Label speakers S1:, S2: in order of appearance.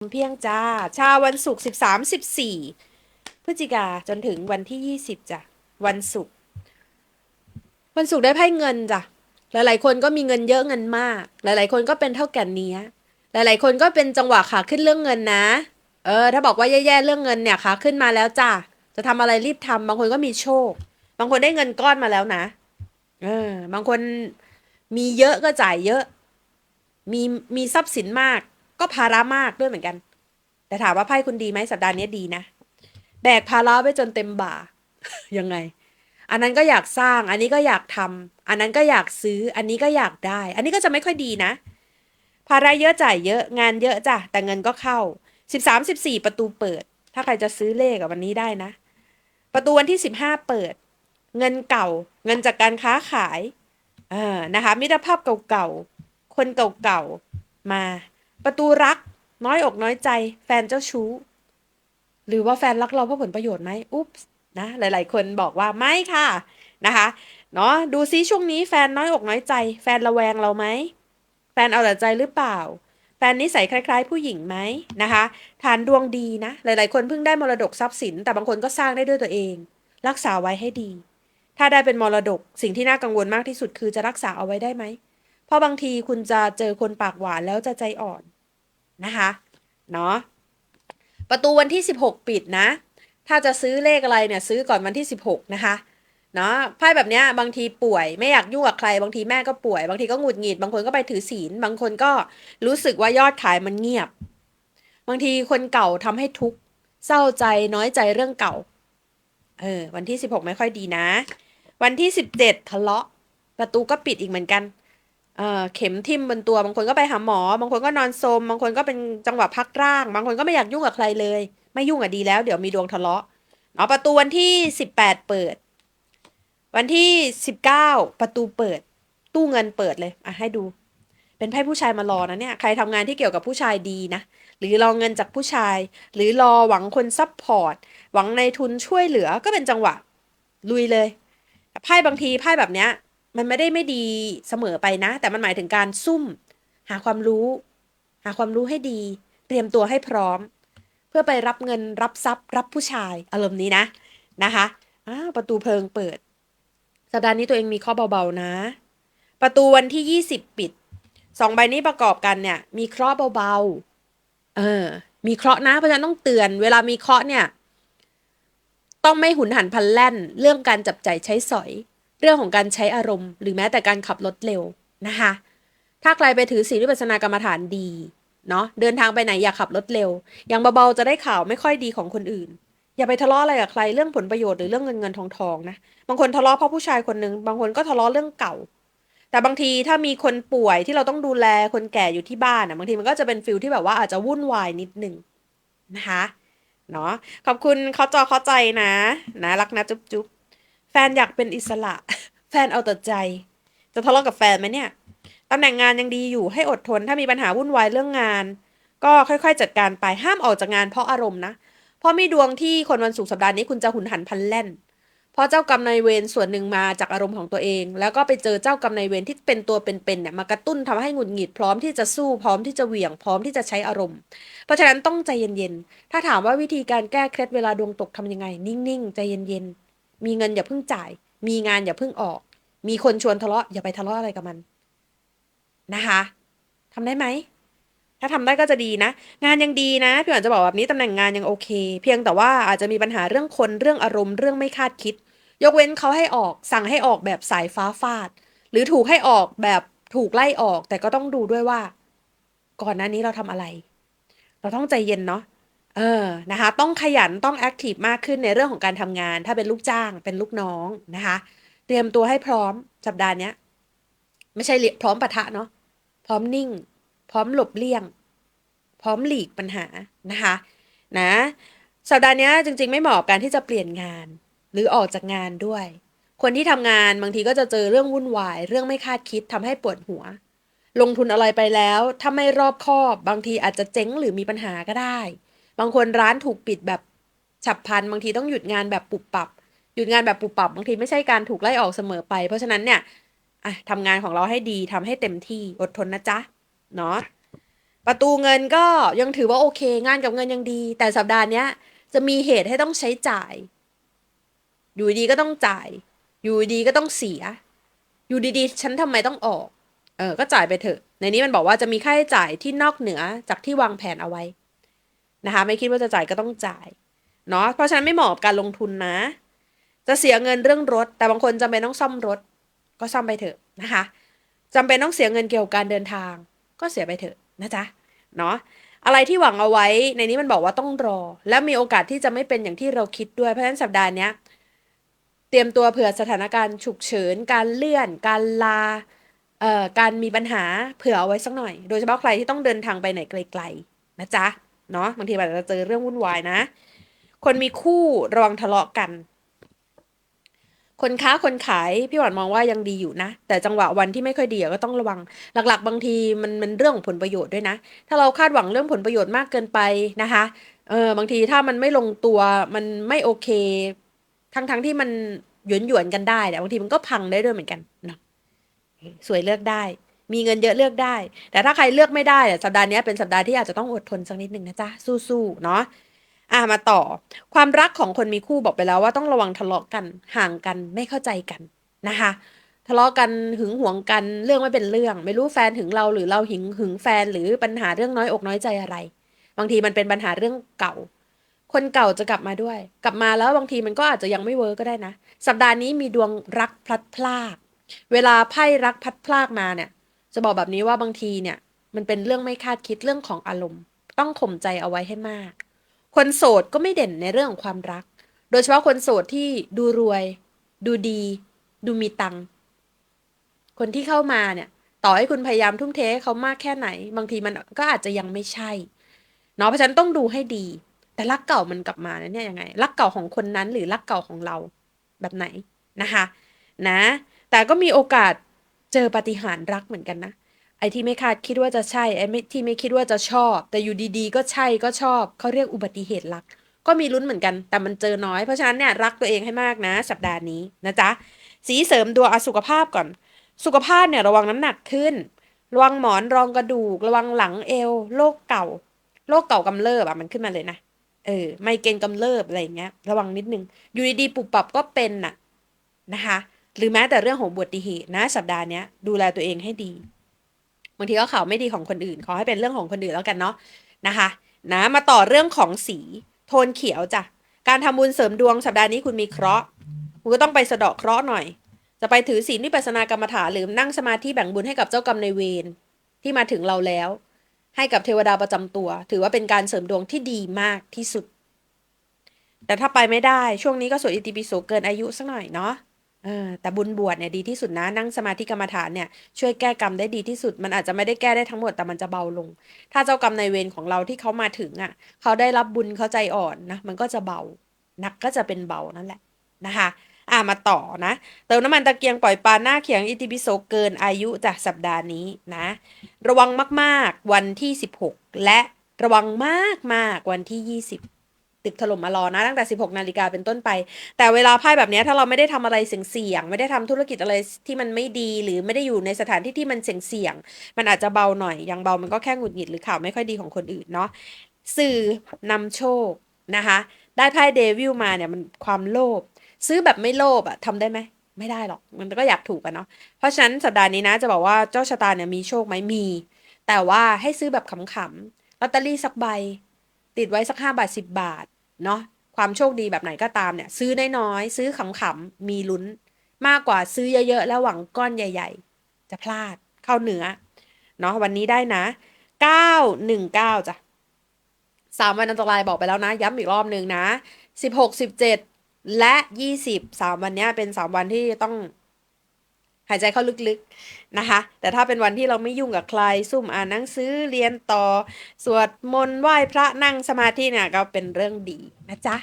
S1: เพียงจ้า ชาวันศุกร์สิบสามสิบสี่พฤศจิกาจนถึงวันที่ยี่สิบจ้ะ วันศุกร์วันศุกร์ได้ไพ่เงินจ้ะ หลายๆ คนก็มีเงินเยอะเงินมาก หลาย ๆ คนก็เป็นเท่าแก่นเนี้ย หลาย ๆ คนก็เป็นจังหวะขาขึ้นเรื่องเงินนะ เออ ถ้าบอกว่าแย่ๆเรื่องเงินเนี่ยขาขึ้นมาแล้วจ้ะ จะทำอะไรรีบทำบางคนก็มีโชค บางคนได้เงินก้อนมาแล้วนะ เออ บางคนมีเยอะก็จ่ายเยอะ มีมีทรัพย์สินมาก ก็ภาระมากด้วยเหมือนกัน แต่ถามว่าไพ่คุณดีไหมสัปดาห์นี้ดีนะ แบกภาระไปจนเต็มบ่า ยังไง อันนั้นก็อยากสร้าง อันนี้ก็อยากทำอันนั้นก็อยากซื้อ อันนี้ก็อยากได้ อันนี้ก็จะไม่ค่อยดีนะ ภาระเยอะจ่ายเยอะงานเยอะจ้ะแต่เงินก็เข้าสิบสามสิบสี่ประตูเปิด ถ้าใครจะซื้อเลขกับวันนี้ได้นะ ประตูวันที่สิบห้าเปิด เงินเก่า เงินจากการค้าขายเออนะคะ มิตรภาพเก่าๆ คนเก่าๆ มา ประตูรัก น้อยอกน้อยใจ แฟนเจ้าชู้ หรือว่าแฟนรักเราเพราะผลประโยชน์ไหมอุ๊บนะหลาย ๆ คนบอกว่าไม่ค่ะนะคะเนาะดูซิช่วงนี้แฟนน้อยอกน้อยใจ แฟนระแวงเราไหมแฟนเอาแต่ใจหรือเปล่า แฟนนิสัยคล้าย ๆ ผู้หญิงไหมนะคะ ฐานดวงดีนะ หลาย ๆ คนเพิ่งได้มรดกทรัพย์สิน แต่บางคนก็สร้างได้ด้วยตัวเอง รักษาไว้ให้ดี ถ้าได้เป็นมรดกสิ่งที่น่ากังวลมากที่สุดคือจะรักษาเอาไว้ได้ไหมเพราะบางทีคุณจะเจอคนปากหวานแล้วจะใจอ่อน นะคะเนาะประตูวันที่ 16 ปิดนะ ถ้าจะซื้อเลขอะไรเนี่ยซื้อก่อนวันที่ 16 นะคะเนาะไพ่แบบเนี้ยบางทีป่วยไม่อยากยุ่งกับใคร บางทีแม่ก็ป่วย บางทีก็หงุดหงิด บางคนก็ไปถือศีล บางคนก็รู้สึกว่ายอดขายมันเงียบ บางทีคนเก่าทำให้ทุกข์เศร้าใจน้อยใจเรื่องเก่าเออวันที่ 16 ไม่ค่อยดีนะ วันที่ 17 ทะเลาะ ประตูก็ปิดอีกเหมือนกัน เออเข็มทิ่มบนตัว บางคนก็ไปหาหมอ บางคนก็นอนโซม บางคนก็เป็นจังหวะพักร่าง บางคนก็ไม่อยากยุ่งกับใครเลย ไม่ยุ่งอะดีแล้ว เดี๋ยวมีดวงทะเลาะเนาะประตูวันที่ 18 เปิด วันที่ 19 ประตูเปิด ตู้เงินเปิดเลยอะให้ดู เป็นไพ่ผู้ชายมารอนะเนี่ย ใครทำงานที่เกี่ยวกับผู้ชายดีนะ หรือรอเงินจากผู้ชาย หรือรอหวังคนซับพอร์ต หวังในทุนช่วยเหลือก็เป็นจังหวะ ลุยเลย ไพ่บางทีไพ่แบบเนี้ย มันไม่ได้ไม่ดีเสมอไปนะ แต่มันหมายถึงการซุ่ม หาความรู้ หาความรู้ให้ดี เตรียมตัวให้พร้อม เพื่อไปรับเงินรับทรัพย์ รับผู้ชายอารมณ์นี้นะนะคะอ้าวประตูเพลิงเปิด สัปดาห์นี้ตัวเองมีข้อเบาๆนะ ประตูวันที่ยี่สิบปิดสองใบนี้ประกอบกันเนี่ย มีเคราะห์เบาๆเออ มีเคราะห์นะเพราะฉะนั้นต้องเตือน เวลามีเคราะห์เนี่ย ต้องไม่หุนหันพลันแล่น เรื่องการจับใจายใช้สอย เรื่องของการใช้อารมณ์ หรือแม้แต่การขับรถเร็วนะคะ ถ้าใครไปถือศีลวิปัสสนากรรมฐานดีเนาะเดินทางไปไหนอย่าขับรถเร็ว อย่างเบาๆจะได้ข่าวไม่ค่อยดีของคนอื่น อย่าไปทะเลาะอะไรกับใครเรื่องผลประโยชน์หรือเรื่องเงินเงินทองทองนะบางคนทะเลาะเพราะผู้ชายคนหนึ่งบางคนก็ทะเลาะเรื่องเก่า แต่บางทีถ้ามีคนป่วยที่เราต้องดูแลคนแก่อยู่ที่บ้านอะบางทีมันก็จะเป็นฟิลที่แบบว่าอาจจะวุ่นวายนิดนึงนะคะเนาะขอบคุณเขาจอเข้าใจนะ นะรักนะจุ๊บจุ๊บ แฟนอยากเป็นอิสระ แฟนเอาแต่ใจ จะทะเลาะกับแฟนไหมเนี่ยตำแหน่งงานยังดีอยู่ให้อดทนถ้ามีปัญหาวุ่นวายเรื่องงาน ก็ค่อยๆ จัดการไปห้ามออกจากงานเพราะอารมณ์นะเพราะมีดวงที่คนวันศุกร์สัปดาห์นี้คุณจะหุนหันพลันแล่น เพราะเจ้ากรรมนายเวรส่วนหนึ่งมาจากอารมณ์ของตัวเอง แล้วก็ไปเจอเจ้ากรรมนายเวรที่เป็นตัวเป็นๆเนี่ยมากระตุ้นทำให้หงุดหงิดพร้อมที่จะสู้พร้อมที่จะเหวี่ยงพร้อมที่จะใช้อารมณ์ เพราะฉะนั้นต้องใจเย็นๆถ้าถามว่าวิธีการแก้เคล็ดเวลาดวงตกทำยังไง นิ่งๆใจเย็นๆ มีเงินอย่าเพิ่งจ่าย มีงานอย่าเพิ่งออก มีคนชวนทะเลาะอย่าไปทะเลาะอะไรกับมัน นะคะทำได้ไหม ถ้าทำได้ก็จะดีนะ งานยังดีนะพี่หวานจะบอกแบบนี้ตำแหน่งงานยังโอเค เพียงแต่ว่าอาจจะมีปัญหาเรื่องคนเรื่องอารมณ์เรื่องไม่คาดคิด ยกเว้นเขาให้ออกสั่งให้ออกแบบสายฟ้าฟาด หรือถูกให้ออกแบบถูกไล่ออก แต่ก็ต้องดูด้วยว่า ก่อนหน้านี้เราทำอะไร เราต้องใจเย็นเนาะ เออ นะคะ ต้องขยัน ต้องแอคทีฟมากขึ้นในเรื่องของการทำงาน ถ้าเป็นลูกจ้าง เป็นลูกน้องนะคะ เตรียมตัวให้พร้อมสัปดาห์เนี้ย ไม่ใช่พร้อมปะทะเนาะ พร้อมนิ่ง พร้อมหลบเลี่ยง พร้อมหลีกปัญหานะคะ นะ สัปดาห์นี้จริง ๆ ไม่เหมาะกับการที่จะเปลี่ยนงาน หรือออกจากงานด้วย คนที่ทำงานบางทีก็จะเจอเรื่องวุ่นวาย เรื่องไม่คาดคิดทำให้ปวดหัว ลงทุนอะไรไปแล้ว ถ้าไม่รอบคอบ บางทีอาจจะเจ๊งหรือมีปัญหาก็ได้ บางคนร้านถูกปิดแบบฉับพลัน บางทีต้องหยุดงานแบบปุบปับ หยุดงานแบบปุบปับบางทีไม่ใช่การถูกไล่ออกเสมอไป เพราะฉะนั้นเนี่ยอะทำงานของเราให้ดีทำให้เต็มที่อดทนนะจ๊ะเนาะประตูเงินก็ยังถือว่าโอเค งานกับเงินยังดี แต่สัปดาห์เนี้ยจะมีเหตุให้ต้องใช้จ่าย อยู่ดีก็ต้องจ่าย อยู่ดีก็ต้องเสีย อยู่ดีๆ ฉันทำไมต้องออก เออ ก็จ่ายไปเถอะ ในนี้มันบอกว่าจะมีค่าใช้จ่ายที่นอกเหนือจากที่วางแผนเอาไว้ นะคะ ไม่คิดว่าจะจ่ายก็ต้องจ่ายเนาะเพราะฉะนั้นไม่เหมาะกับการลงทุนนะ จะเสียเงินเรื่องรถ แต่บางคนจำเป็นต้องซ่อมรถ ก็ซ่อมไปเถอะนะคะจำเป็นต้องเสียเงินเกี่ยวกับการเดินทาง ก็เสียไปเถอะนะจ๊ะเนาะอะไรที่หวังเอาไว้ในนี้มันบอกว่าต้องรอ และมีโอกาสที่จะไม่เป็นอย่างที่เราคิดด้วยเพราะฉะนั้นสัปดาห์นี้เตรียมตัวเผื่อสถานการณ์ฉุกเฉิน การเลื่อน การลาเอ่อการมีปัญหาเผื่อเอาไว้สักหน่อย โดยเฉพาะใครที่ต้องเดินทางไปไหนไกล ๆ นะจ๊ะ เนาะบางทีอาจจะเจอเรื่องวุ่นวายนะ คนมีคู่ระวังทะเลาะกัน คนค้าคนขายพี่หวานมองว่ายังดีอยู่นะ แต่จังหวะวันที่ไม่ค่อยดีก็ต้องระวัง หลักๆ บางทีมันมันเรื่องผลประโยชน์ด้วยนะ ถ้าเราคาดหวังเรื่องผลประโยชน์มากเกินไปนะคะเออบางทีถ้ามันไม่ลงตัวมันไม่โอเค ทั้งทั้งที่มันหยวนหยวนกันได้แต่บางทีมันก็พังได้ด้วยเหมือนกันเนาะสวยเลือกได้ มีเงินเยอะเลือกได้ แต่ถ้าใครเลือกไม่ได้สัปดาห์นี้เป็นสัปดาห์ที่อาจจะต้องอดทนสักนิดหนึ่งนะจ๊ะ สู้ๆเนาะอะมาต่อ ความรักของคนมีคู่บอกไปแล้วว่าต้องระวังทะเลาะกันห่างกันไม่เข้าใจกันนะคะทะเลาะกันหึงหวงกันเรื่องไม่เป็นเรื่อง ไม่รู้แฟนหึงเราหรือเราหึงหึงแฟนหรือปัญหาเรื่องน้อยอกน้อยใจอะไร บางทีมันเป็นปัญหาเรื่องเก่า คนเก่าจะกลับมาด้วย กลับมาแล้วบางทีมันก็อาจจะยังไม่เวิร์กก็ได้นะ สัปดาห์นี้มีดวงรักพลัดพราก เวลาไพ่รักพลัดพรากมาเนี่ย จะบอกแบบนี้ว่าบางทีเนี่ย มันเป็นเรื่องไม่คาดคิดเรื่องของอารมณ์ ต้องข่มใจเอาไว้ให้มาก คนโสดก็ไม่เด่นในเรื่องของความรัก โดยเฉพาะคนโสดที่ดูรวย ดูดี ดูมีตังค์คนที่เข้ามาเนี่ย ต่อให้คุณพยายามทุ่มเทให้เขามากแค่ไหน บางทีมันก็อาจจะยังไม่ใช่เนาะเพราะฉะนั้นต้องดูให้ดี แต่รักเก่ามันกลับมาเนี่ยยังไงรักเก่าของคนนั้นหรือรักเก่าของเราแบบไหนนะคะ นะ แต่ก็มีโอกาส เจอปฏิหารรักเหมือนกันนะ ไอ้ที่ไม่คาดคิดว่าจะใช่ ไอ้ไม่ที่ไม่คิดว่าจะชอบ แต่อยู่ดีๆ ก็ใช่ก็ชอบ เขาเรียกอุบัติเหตุรัก ก็มีลุ้นเหมือนกัน แต่มันเจอน้อย เพราะฉะนั้นเนี่ยรักตัวเองให้มากนะ สัปดาห์นี้นะจ๊ะ สีเสริมดวงอสุขภาพก่อน สุขภาพเนี่ยระวังน้ำหนักขึ้น ระวังหมอนรองกระดูก ระวังหลังเอว โรคเก่า โรคเก่ากำเริบอะมันขึ้นมาเลยนะ เออ ไมเกรนกำเริบอะไรอย่างเงี้ย ระวังนิดนึง อยู่ดีๆปุบปับก็เป็นน่ะนะคะ หรือแม้แต่เรื่องของอุบัติเหตุนะ สัปดาห์นี้ดูแลตัวเองให้ดีบางทีก็ข่าวไม่ดีของคนอื่น ขอให้เป็นเรื่องของคนอื่นแล้วกันเนาะนะคะ นะมาต่อเรื่องของสีโทนเขียวจ้ะการทำบุญเสริมดวงสัปดาห์นี้คุณมีเคราะห์คุณก็ต้องไปสะเดาะเคราะห์หน่อย จะไปถือศีลวิปัสสนากรรมฐานหรือนั่งสมาธิแบ่งบุญให้กับเจ้ากรรมในายเวรที่มาถึงเราแล้ว ให้กับเทวดาประจำตัว ถือว่าเป็นการเสริมดวงที่ดีมากที่สุด แต่ถ้าไปไม่ได้ช่วงนี้ก็สวดอิติปิโสเกินอายุสักหน่อยเนาะ เออ แต่บุญบวชเนี่ยดีที่สุดนะ นั่งสมาธิกรรมฐานเนี่ยช่วยแก้กรรมได้ดีที่สุด มันอาจจะไม่ได้แก้ได้ทั้งหมดแต่มันจะเบาลง ถ้าเจ้ากรรมในายเวรของเราที่เขามาถึงอะ เขาได้รับบุญเขาใจอ่อนนะ มันก็จะเบาหนักก็จะเป็นเบานั่นแหละนะคะอ่ามาต่อนะ เติมน้ำมันตะเกียงปล่อยปลาหน้าเขียงอิติปิโสเกินอายุจากสัปดาห์นี้นะ ระวังมากๆวันที่ 16 และระวังมากๆวันที่ 20 ตึกถล่มมารอนะตั้งแต่ 16 นาฬิกาเป็นต้นไป แต่เวลาไพ่แบบนี้ถ้าเราไม่ได้ทำอะไรเสี่ยงๆไม่ได้ทำธุรกิจอะไรที่มันไม่ดี หรือไม่ได้อยู่ในสถานที่ที่มันเสี่ยงๆมันอาจจะเบาหน่อยอย่างเบามันก็แค่หงุดหงิดหรือข่าวไม่ค่อยดีของคนอื่นเนาะสื่อนำโชคนะคะได้ไพ่เดวิลมาเนี่ยมันความโลภซื้อแบบไม่โลภอะทำได้ไหมไม่ได้หรอกมันก็อยากถูกกันเนาะเพราะฉะนั้นสัปดาห์นี้นะจะบอกว่าเจ้าชะตาเนี่ยมีโชคไหมมี แต่ว่าให้ซื้อแบบขำๆลอตเตอรี่สักใบ ติดไว้สักห้าบาทสิบบาทเนาะความโชคดีแบบไหนก็ตามเนี่ย ซื้อน้อยๆซื้อขำๆมีลุ้น มากกว่าซื้อเยอะๆ แล้วหวังก้อนใหญ่ ๆ จะพลาดเข้าเหนือเนาะวันนี้ได้นะเก้าหนึ่งเก้าจ้ะสามวันอันตรายบอกไปแล้วนะ ย้ำอีกรอบหนึ่งนะสิบหกสิบเจ็ดและยี่สิบสามวันเนี้ยเป็นสามวันที่ต้อง หายใจเข้าลึกๆนะคะ แต่ถ้าเป็นวันที่เราไม่ยุ่งกับใคร ซุ่มอ่านหนังสือเรียนต่อ สวดมนต์ไหว้พระนั่งสมาธิเนี่ยก็เป็นเรื่องดีนะจ๊ะ